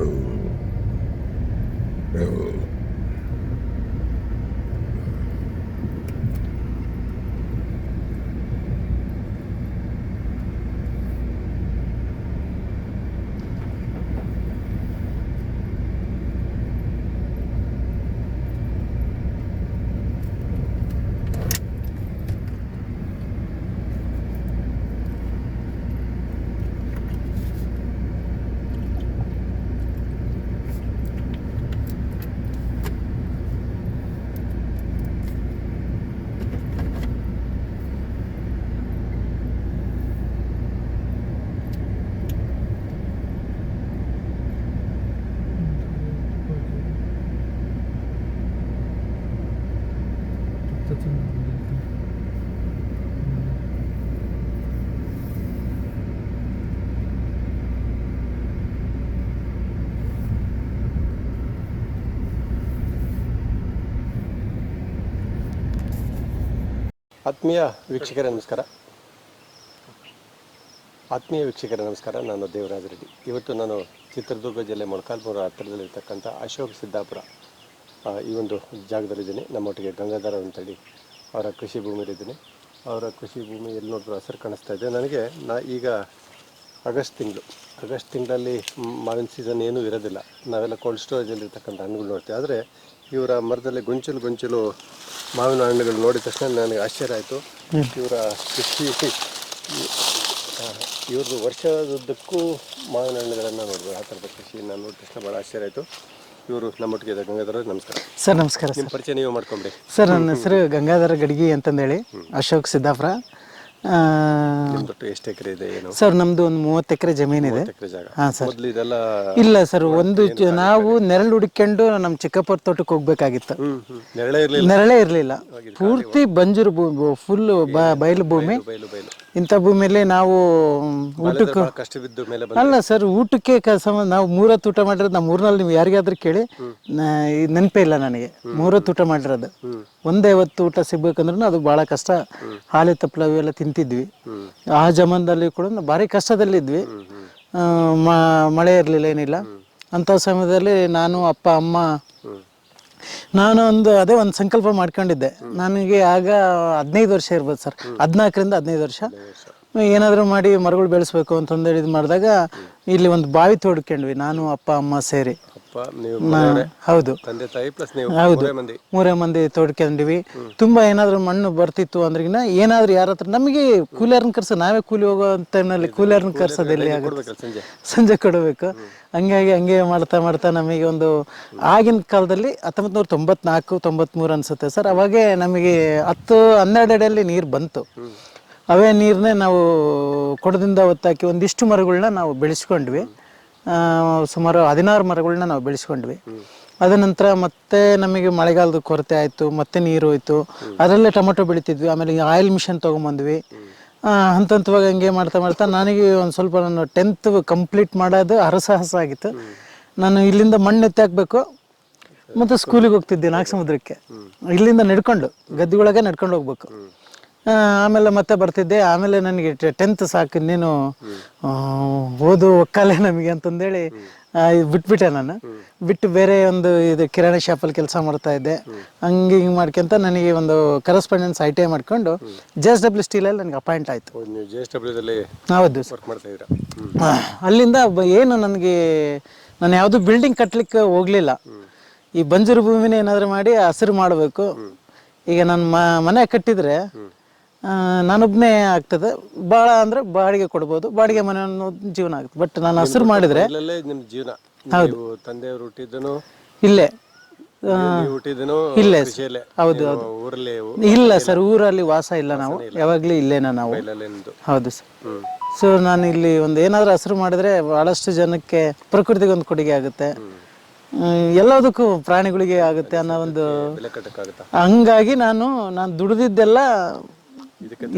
đều đều ಆತ್ಮೀಯ ವೀಕ್ಷಕರೇ, ನಮಸ್ಕಾರ. ಆತ್ಮೀಯ ವೀಕ್ಷಕರೇ, ನಮಸ್ಕಾರ. ನಾನು ದೇವರಾಜ ರೆಡ್ಡಿ. ಇವತ್ತು ನಾನು ಚಿತ್ರದುರ್ಗ ಜಿಲ್ಲೆ ಮೊಳಕಾಲ್ಮೂರು ಹತ್ತಿರದಲ್ಲಿರ್ತಕ್ಕಂಥ ಅಶೋಕ್ ಸಿದ್ದಾಪುರ ಈ ಒಂದು ಜಾಗದಲ್ಲಿದ್ದೀನಿ. ನಮ್ಮೊಟ್ಟಿಗೆ ಗಂಗಾಧರ ಅಂತೇಳಿ ಅವರ ಕೃಷಿ ಭೂಮಿಯಲ್ಲಿದ್ದೀನಿ. ಅವರ ಕೃಷಿ ಭೂಮಿ ಎಲ್ಲಿ ನೋಡಿದ್ರು ಹಸಿರು ಕಾಣಿಸ್ತಾ ಇದೆ. ನನಗೆ ನಾ ಈಗ ಆಗಸ್ಟ್ ತಿಂಗಳು, ಆಗಸ್ಟ್ ತಿಂಗಳಲ್ಲಿ ಮಾವಿನ ಸೀಸನ್ ಏನೂ ಇರೋದಿಲ್ಲ. ನಾವೆಲ್ಲ ಕೋಲ್ಡ್ ಸ್ಟೋರೇಜಲ್ಲಿ ಇರ್ತಕ್ಕಂಥ ಹಣ್ಣುಗಳು ನೋಡ್ತೀವಿ. ಆದರೆ ಇವರ ಮರದಲ್ಲಿ ಗೊಂಚಲು ಗೊಂಚಲು ಮಾವಿನ ಹಣ್ಣುಗಳು ನೋಡಿದ ತಕ್ಷಣ ನನಗೆ ಆಶ್ಚರ್ಯ ಆಯಿತು. ಇವರ ಕೃಷಿ ಇವ್ರದ್ದು ವರ್ಷದುದ್ದಕ್ಕೂ ಮಾವಿನ ಹಣ್ಣುಗಳನ್ನು ನೋಡ್ಬೋದು ಆ ಥರದ ನಾನು ನೋಡಿದ ತಕ್ಷಣ ಭಾಳ ಆಶ್ಚರ್ಯ ಆಯಿತು. ಇವರು ನಮ್ಮೊಟ್ಟಿಗೆ ಇದೆ ಗಂಗಾಧರ ನಮಸ್ಕಾರ. ಸರ್ ನಮಸ್ಕಾರ ನಿಮ್ಮ ಪರಿಚಯ ನೀವು ಮಾಡ್ಕೊಂಬಿಡಿ. ಸರ್ ನನ್ನ ಹೆಸರು ಗಂಗಾಧರ ಗಡ್ಗಿ ಅಂತಂದೇಳಿ ಅಶೋಕ್ ಸಿದ್ದಾಪುರ. ಎಷ್ಟು ಎಕರೆ ಇದೆ ಏನು? ಸರ್ ನಮ್ದು ಒಂದು ಮೂವತ್ತು ಎಕರೆ ಜಮೀನಿದೆ ಎಕರೆ ಜಾಗ. ಹಾಂ ಸರ್. ಮೊದಲು ಇದೆಲ್ಲ ಇಲ್ಲ ಸರ್ ಒಂದು ಜ- ನಾವು ನೆರಳು ಹುಡ್ಕೊಂಡು ನಮ್ಮ ಚಿಕ್ಕಪ್ಪರ ತೋಟಕ್ಕೆ ಹೋಗ್ಬೇಕಾಗಿತ್ತು. ಹ್ಮ್ ಹ್ಮ್. ನೆರಳೇ ಇರಲಿಲ್ಲ. ನೆರಳೇ ಇರಲಿಲ್ಲ. ಪೂರ್ತಿ ಬಂಜರು ಭೂಮಿ ಫುಲ್ ಬಯಲು ಭೂಮಿ. ಬಯಲು ಬಯಲು. ಇಂಥ ಭೂಮಿಯಲ್ಲಿ ನಾವು ಊಟಕ್ಕೆ ಕಷ್ಟ ಬಿದ್ದು ಮೇಲೆ ಅಲ್ಲ ಸರ್ ಊಟಕ್ಕೆ ನಾವು ಮೂರತ್ತು ಊಟ ಮಾಡಿರೋದು ನಮ್ಮ ಮೂರ್ನಲ್ಲಿ ನೀವು ಯಾರಿಗಾದ್ರೂ ಕೇಳಿ ನ- ನೆನಪೇ ಇಲ್ಲ ನನಗೆ. ಮೂರತ್ತು ಊಟ ಮಾಡಿರೋದು. ಒಂದೇ ಹೊತ್ತು ಊಟ ಸಿಗ್ಬೇಕಂದ್ರೂ ಅದು ಭಾಳ ಕಷ್ಟ. ಹಾಲು ತಪ್ಪಲ ಅವೆಲ್ಲ ತಿಂತಿದ್ವಿ. ಆ ಜಮಾನದಲ್ಲಿ ಕೂಡ ನಾವು ಭಾರಿ ಕಷ್ಟದಲ್ಲಿದ್ವಿ. ಆ, ಮ- ಮಳೆ ಇರಲಿಲ್ಲ ಏನಿಲ್ಲ. ಅಂಥ ಸಮಯದಲ್ಲಿ ನಾನು ಅಪ್ಪ ಅಮ್ಮ ನಾನು ಒಂದು ಅದೇ ಒಂದು ಸಂಕಲ್ಪ ಮಾಡ್ಕೊಂಡಿದ್ದೆ. ನನಗೆ ಆಗ ಹದಿನೈದು ವರ್ಷ ಇರ್ಬೋದು ಸರ್. ಹದಿನಾಲ್ಕರಿಂದ ಹದಿನೈದು ವರ್ಷ. ಏನಾದರೂ ಮಾಡಿ ಮರಗಳು ಬೆಳೆಸ್ಬೇಕು ಅಂತಂದೇಳಿ ಇದು ಮಾಡಿದಾಗ ಇಲ್ಲಿ ಒಂದು ಬಾವಿ ತೋಡ್ಕೊಂಡ್ವಿ. ನಾನು, ಅಪ್ಪ, ಅಮ್ಮ ಸೇರಿ. ಅಪ್ಪ ನೀವು ಹೌದು. ತಂದೆ ತಾಯಿ ಪ್ಲಸ್ ನೀವು ಹೌದು. ಮೂರೇ ಮಂದಿ. ಮೂರೇ ಮಂದಿ ತೋಡ್ಕೊಂಡಿವಿ. ತುಂಬಾ ಏನಾದರೂ ಮಣ್ಣು ಬರ್ತಿತ್ತು ಅಂದ್ರಿಗಿನ ಏನಾದರೂ ಯಾರ ಹತ್ರ ನಮಗೆ ಕೂಲಿಯರ್ನ ಕರ್ಸ ನಾವೇ ಕೂಲಿ ಹೋಗೋ ಟೈಮ್ನಲ್ಲಿ ಕೂಲಿಯರ್ನ ಕರ್ಸೋದು ಎಲ್ಲಿ ಆಗುತ್ತೆ? ಸಂಜೆ? ಕೊಡಬೇಕು. ಹಂಗಾಗಿ ಹಂಗೆ ಮಾಡ್ತಾ ಮಾಡ್ತಾ ನಮಗೆ ಒಂದು ಆಗಿನ ಕಾಲದಲ್ಲಿ ಹತ್ತೊಂಬತ್ತು ನೂರ ತೊಂಬತ್ನಾಲ್ಕು ತೊಂಬತ್ಮೂರು ಅನ್ಸುತ್ತೆ ಸರ್. ಅವಾಗೆ ನಮಗೆ ಹತ್ತು ಹನ್ನೆರಡು ಅಡಿಯಲ್ಲಿ ನೀರು ಬಂತು. ಅವೇ ನೀರನ್ನೇ ನಾವು ಕೊಡದಿಂದ ಹೊತ್ತಾಕಿ ಒಂದಿಷ್ಟು ಮರಗಳನ್ನ ನಾವು ಬೆಳೆಸ್ಕೊಂಡ್ವಿ. ಸುಮಾರು ಹದಿನಾರು ಮರಗಳನ್ನ ನಾವು ಬೆಳೆಸ್ಕೊಂಡ್ವಿ. ಅದ ನಂತರ ಮತ್ತೆ ನಮಗೆ ಮಳೆಗಾಲದ ಕೊರತೆ ಆಯಿತು, ಮತ್ತೆ ನೀರು ಹೋಯ್ತು. ಅದರಲ್ಲೇ ಟೊಮೊಟೊ ಬೆಳಿತಿದ್ವಿ, ಆಮೇಲೆ ಆಯಿಲ್ ಮಿಷನ್ ತೊಗೊಂಬಂದ್ವಿ. ಹಂತ ಹಂತವಾಗಿ ಹಂಗೆ ಮಾಡ್ತಾ ಮಾಡ್ತಾ ನನಗೆ ಒಂದು ಸ್ವಲ್ಪ ನಾನು ಟೆಂತ್ ಕಂಪ್ಲೀಟ್ ಮಾಡೋದು ಹರಸಾಹಸ ಆಗಿತ್ತು. ನಾನು ಇಲ್ಲಿಂದ ಮಣ್ಣು ಎತ್ತಿ ಹಾಕ್ಬೇಕು, ಮತ್ತು ಸ್ಕೂಲಿಗೆ ಹೋಗ್ತಿದ್ದೆ ನಾಗಸಮುದ್ರಕ್ಕೆ. ಸಮುದ್ರಕ್ಕೆ ಇಲ್ಲಿಂದ ನಡ್ಕೊಂಡು ಗದ್ದೆಗೊಳಗೆ ನಡ್ಕೊಂಡು ಹೋಗ್ಬೇಕು. ಆಮೇಲೆ ಮತ್ತೆ ಬರ್ತಿದ್ದೆ. ಆಮೇಲೆ ನನಗೆ ಟೆಂತ್ ಸಾಕು ನೀನು ಓದು ಒಕ್ಕಲೆ ನಮಗೆ ಅಂತಂದೇಳಿ ಬಿಟ್ಬಿಟ್ಟೆ ನಾನು. ಬಿಟ್ಟು ಬೇರೆ ಒಂದು ಇದು ಕಿರಾಣಿ ಶಾಪಲ್ಲಿ ಕೆಲಸ ಮಾಡ್ತಾ ಇದ್ದೆ. ಹಂಗೆ ಹಿಂಗೆ ಮಾಡ್ಕೊಂತ ನನಗೆ ಒಂದು ಕರೆಸ್ಪಾಂಡೆನ್ಸ್ ಐ ಟಿ ಐ ಮಾಡ್ಕೊಂಡು ಜೆ ಎಸ್ ಡಬ್ಲ್ಯೂ ಸ್ಟೀಲಲ್ಲಿ ನನಗೆ ಅಪಾಯಿಂಟ್ ಆಯಿತು. ಹೌದು, ಅಲ್ಲಿಂದ ಏನು ನನಗೆ ನಾನು ಯಾವುದು ಬಿಲ್ಡಿಂಗ್ ಕಟ್ಟಲಿಕ್ಕೆ ಹೋಗಲಿಲ್ಲ. ಈ ಬಂಜರು ಭೂಮಿನ ಏನಾದರೂ ಮಾಡಿ ಹಸಿರು ಮಾಡಬೇಕು. ಈಗ ನಾನು ಮನೆ ಕಟ್ಟಿದರೆ ನಾನೊಬ್ಬನೇ ಆಗ್ತದೆ. ಭಾಳ ಅಂದ್ರೆ ಬಾಡಿಗೆ ಕೊಡ್ಬೋದು. ಬಾಡಿಗೆ ಮನೆ ಅನ್ನೋ ಜೀವನ ಆಗುತ್ತೆ. ಬಟ್ ನಾನು ಹಸಿರು ಮಾಡಿದ್ರೆ ಇಲ್ಲಲ್ಲೇ ನಿಮ್ಮ ಜೀವನ. ಹೌದು. ತಂದೆಯವರು ಹುಟ್ಟಿದ್ದನು? ಇಲ್ಲೇ. ಹುಟ್ಟಿದ್ದನು? ಇಲ್ಲೇ ಹೌದು ಹೌದು. ಊರಲ್ಲಿ ಇಲ್ಲ ಸರ್ ಊರಲ್ಲಿ ವಾಸ ಇಲ್ಲ ನಾವು. ಯಾವಾಗಲೂ ಇಲ್ಲೇನ ನಾವು. ಹೌದು ಸರ್. ಸೊ ನಾನು ಇಲ್ಲಿ ಒಂದು ಏನಾದರೂ ಹಸಿರು ಮಾಡಿದ್ರೆ ಬಹಳಷ್ಟು ಜನಕ್ಕೆ ಪ್ರಕೃತಿಗೆ ಒಂದು ಕೊಡುಗೆ ಆಗುತ್ತೆ. ಎಲ್ಲದಕ್ಕೂ ಪ್ರಾಣಿಗಳಿಗೆ ಆಗುತ್ತೆ ಅನ್ನೋ ಒಂದು ಹಂಗಾಗಿ ನಾನು ನಾನು ದುಡಿದಿದ್ದೆಲ್ಲ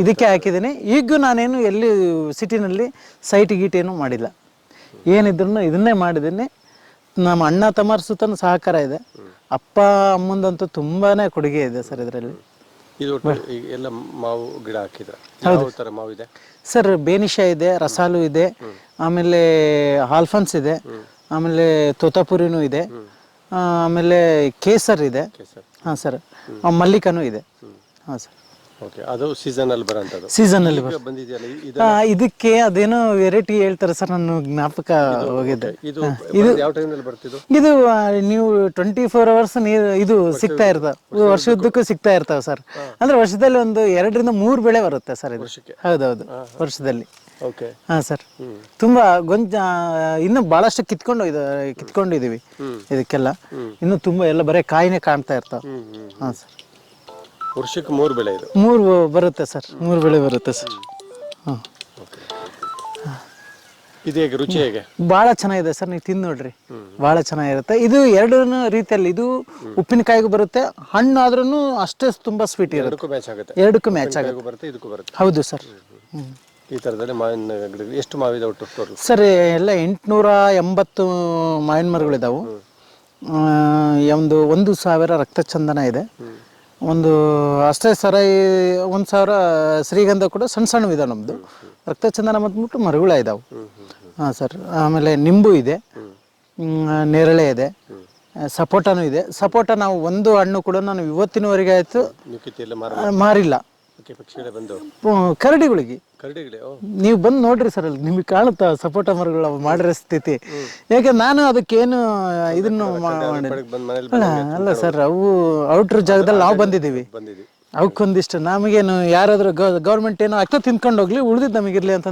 ಇದಕ್ಕೆ ಹಾಕಿದ್ದೀನಿ. ಈಗೂ ನಾನೇನು ಎಲ್ಲಿ ಸಿಟಿನಲ್ಲಿ ಸೈಟ್ ಗೀಟ್ ಏನೂ ಮಾಡಿಲ್ಲ. ಏನಿದ್ರು ಇದನ್ನೇ ಮಾಡಿದ್ದೀನಿ. ನಮ್ಮ ಅಣ್ಣ ತಮ್ಮರ ಸುತ್ತನೂ ಸಹಕಾರ ಇದೆ. ಅಪ್ಪ ಅಮ್ಮಂದಂತೂ ತುಂಬಾನೇ ಕೊಡುಗೆ ಇದೆ ಸರ್ ಇದರಲ್ಲಿ. ಇದು ಎಲ್ಲ ಮಾವು ಗಿಡ ಹಾಕಿದ್ರೆ? ಮಾವು ಇದೆ? ಸರ್ ಬೇನಿಷ ಇದೆ ರಸಾಲು ಇದೆ ಆಮೇಲೆ ಆಲ್ಫನ್ಸ್ ಇದೆ ಆಮೇಲೆ ತೋತಾಪುರಿನೂ ಇದೆ ಆಮೇಲೆ ಕೇಸರ್ ಇದೆ. ಹಾಂ ಸರ್. ಮಲ್ಲಿಕನೂ ಇದೆ. ಹಾಂ ಸರ್. ಓಕೆ ಅದು ಸೀಸನಲ್ಲಿ ಬರೋಂಥದ್ದು ಸೀಸನಲ್ಲಿ ಬಂದಿದೆಯಲ್ಲ ಇದಕ್ಕೆ ಅದೇನೋ ವೆರೈಟಿ ಹೇಳ್ತಾರೆ ಸರ್ ನಾನು ಜ್ಞಾಪಕ ಹೋಗಿದ್ದೆ ಇದು ಬರೋದು ಯಾವ ಟೈಮ್ನಲ್ಲಿ ಬರ್ತಿದ್ದು? ಇದು ಆ, ನೀವು ಟ್ವೆಂಟಿ ಫೋರ್ ಅವರ್ಸ್ ನೀರು ಇದು ಸಿಗ್ತಾ ಇರ್ತಾವೆ ವರ್ಷದ್ದಕ್ಕೂ ಸಿಗ್ತಾ ಇರ್ತಾವೆ ಸರ್. ಅಂದ್ರೆ ವರ್ಷದಲ್ಲಿ ಒಂದು ಎರಡರಿಂದ ಮೂರು ಬೆಳೆ ಬರುತ್ತೆ ಸರ್ ಇದು. ವರ್ಷಕ್ಕೆ. ಹೌದೌದು ವರ್ಷದಲ್ಲಿ. ಓಕೆ ಹಾ ಸರ್. ತುಂಬಾ ಗೊಂಜ ಇನ್ನು ಬಹಳಷ್ಟು ಕಿತ್ಕೊಂಡು ಇದು ಕಿತ್ಕೊಂಡಿದೀವಿ ಇದಕ್ಕೆಲ್ಲ. ಇನ್ನು ತುಂಬಾ ಎಲ್ಲ ಬರೀ ಕಾಯಿನೇ ಕಾಣ್ತಾ ಇರ್ತಾವ. ಹ್ಮ್ ಹ್ಮ್. ಹಾ ಸರ್. ವರ್ಷಕ್ಕೆ ಮೂರು ಬೆಳೆ ಇದೆ. ಮೂರು ಬರುತ್ತೆ ಸರ್ ಮೂರು ಬೆಳೆ ಬರುತ್ತೆ ಸರ್. ಹಾಂ ಇದು ಹೇಗೆ ರುಚಿ ಹೇಗೆ? ಭಾಳ ಚೆನ್ನಾಗಿದೆ ಸರ್ ನೀವು ತಿಂದು ನೋಡ್ರಿ. ಭಾಳ ಚೆನ್ನಾಗಿರುತ್ತೆ. ಇದು ಎರಡು ರೀತಿಯಲ್ಲಿ ಇದು ಉಪ್ಪಿನಕಾಯಿಗೂ ಬರುತ್ತೆ ಹಣ್ಣು ಆದ್ರೂ ಅಷ್ಟೇ ತುಂಬಾ ಸ್ವೀಟ್ ಇರುತ್ತೆ. ಎರಡಕ್ಕೂ ಮ್ಯಾಚ್ ಆಗುತ್ತೆ. ಎರಡಕ್ಕೂ ಮ್ಯಾಚ್ ಆಗುತ್ತೆ. ಬರುತ್ತೆ ಇದಕ್ಕೂ ಬರುತ್ತೆ. ಹೌದು ಸರ್. ಈ ಥರದಲ್ಲಿ ಮಾವಿನ ಗಿಡಗಳು ಎಷ್ಟು ಮಾವಿದೆ ಒಟ್ಟು ಟೋಟಲ್? ಸರ್ ಎಲ್ಲ ಎಂಟುನೂರ ಎಂಬತ್ತು ಮಾವಿನ ಮರಗಳಿದಾವು. ಆ, ಒಂದು ಒಂದು ಸಾವಿರ ರಕ್ತಚಂದನ ಇದೆ. ಒಂದು ಅಷ್ಟೇ ಸರಾಯಿ ಒಂದು ಸಾವಿರ ಶ್ರೀಗಂಧ ಕೂಡ ಸಣ್ಣ ಸಣ್ಣ ಇದೆ ನಮ್ಮದು ರಕ್ತಚಂದನ ಬಂದ್ಬಿಟ್ಟು ಮರಗಳ ಇದಾವೆ. ಹಾಂ ಸರ್ ಆಮೇಲೆ ನಿಂಬು ಇದೆ ನೇರಳೆ ಇದೆ ಸಪೋಟನೂ ಇದೆ. ಸಪೋಟ ನಾವು ಒಂದು ಹಣ್ಣು ಕೂಡ ನಾನು ಇವತ್ತಿನವರೆಗೆ ಆಯಿತು ಮಾರಿಲ್ಲ. ಪಕ್ಷಿಗಳೇ ಬಂದು. ಕರಡಿಗಳಿಗೆ. ಕರಡಿಗಳೇ ನೀವು ಬಂದು ನೋಡ್ರಿ ಸರ್ ಅಲ್ಲಿ ನಿಮಗೆ ಕಾಣುತ್ತಾ ಸಪೋಟ ಮರಗಳು ಮಾಡಿರೋ ಸ್ಥಿತಿ. ಯಾಕೆ ನಾನು ಅದಕ್ಕೇನು ಇದನ್ನು ಅಲ್ಲ ಅಲ್ಲ ಸರ್ ಅವು ಔಟ್ರ್ ಜಾಗದಲ್ಲಿ ನಾವು ಬಂದಿದ್ದೀವಿ. ಅವಕ್ಕೊಂದಿಷ್ಟು ನಮಗೇನು ಯಾರಾದರೂ ಗೌರ್ಮೆಂಟ್ ಏನೋ ಅಕ್ಕ ತಿನ್ಕೊಂಡು ಹೋಗ್ಲಿ ಉಳಿದಿದ್ದು ನಮಗಿರ್ಲಿ ಅಂತ